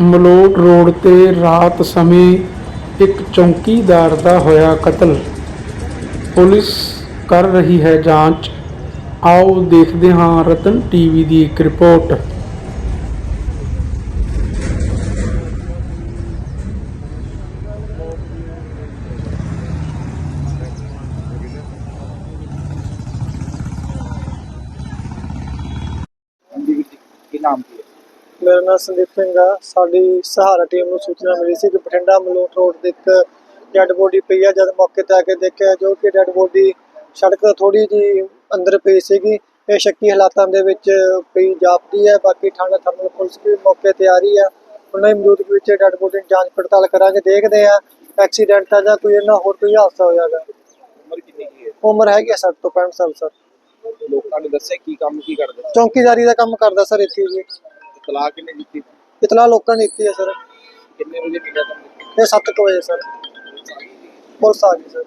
Malout road ਤੇ ਰਾਤ ਸਮੇਂ ਇੱਕ ਚੌਕੀਦਾਰ ਦਾ ਹੋਇਆ ਕਤਲ। ਪੁਲਿਸ ਕਰ ਰਹੀ ਹੈ ਜਾਂਚ। ਆਓ ਦੇਖਦੇ ਹਾਂ ਰਤਨ ਟੀਵੀ ਦੀ ਇੱਕ ਰਿਪੋਰਟ। ਨਾਮ ਕੀ ਮੇਰਾ ਨਾਮ ਸੰਦੀਪ ਸਿੰਘ ਆ। ਸਾਡੀ ਸਹਾਰਾ ਟੀਮ ਨੂੰ ਸੂਚਨਾ ਮਿਲੀ ਸੀ ਕਿ ਬਠਿੰਡਾ ਮਲੋਟ ਰੋਡ ਤੇ ਇੱਕ ਡੈੱਡ ਬੋਡੀ ਪਈ ਆ। ਜਦ ਮੌਕੇ ਤੇ ਆ ਕੇ ਦੇਖਿਆ ਜੋ ਕਿ ਡੈੱਡ ਬੋਡੀ ਸੜਕ ਤੋਂ ਥੋੜੀ ਜੀ ਅੰਦਰ ਪਈ ਸੀਗੀ। ਇਹ ਸ਼ੱਕੀ ਹਾਲਾਤਾਂ ਦੇ ਵਿੱਚ ਪਈ ਜਾਪਦੀ ਹੈ ਬਾਕੀ ਥਾਣਾ ਥਰਮਲ ਪੁਲਿਸ ਵੀ ਮੌਕੇ ਤੇ ਆ ਰਹੀ ਆ। ਉਹਨਾਂ ਦੀ ਮੌਜੂਦਗੀ ਵਿੱਚ ਡੈੱਡ ਬੋਡੀ ਦੀ ਜਾਂਚ ਪੜਤਾਲ ਕਰਾਂਗੇ। ਦੇਖਦੇ ਆ ਐਕਸੀਡੈਂਟ ਆ ਜਾਂ ਕੋਈ ਇਹਨਾਂ ਹੋਰ ਕੋਈ ਹਾਦਸਾ ਹੋਇਆਗਾ ਉਮਰ ਕਿੰਨੀ ਹੈ? ਉਮਰ ਹੈਗੀ ਆ 60 ਤੋਂ 65 ਸਾਲ ਸਰ। ਲੋਕਾਂ ਨੇ ਦੱਸਿਆ ਕੀ ਕੰਮ ਕੀ ਕਰਦੇ? ਚੌਂਕੀਦਾਰੀ ਦਾ ਕੰਮ ਕਰਦਾ ਸਰ ਇੱਥੇ ਜੀ ਤਲਾਕ ਕਿੰਨੇ ਦਿੱਤੀ? ਇਤਲਾ ਲੋਕਾਂ ਨੇ ਦਿੱਤੀ ਹੈ ਸਰ। ਕਿੰਨੇ ਵਜੇ ਮਿਲਿਆ ਤੁਹਾਨੂੰ? ਇਹ 7 ਵਜੇ ਸਰ। ਪੁਲਿਸ ਆ ਗਈ ਸਰ।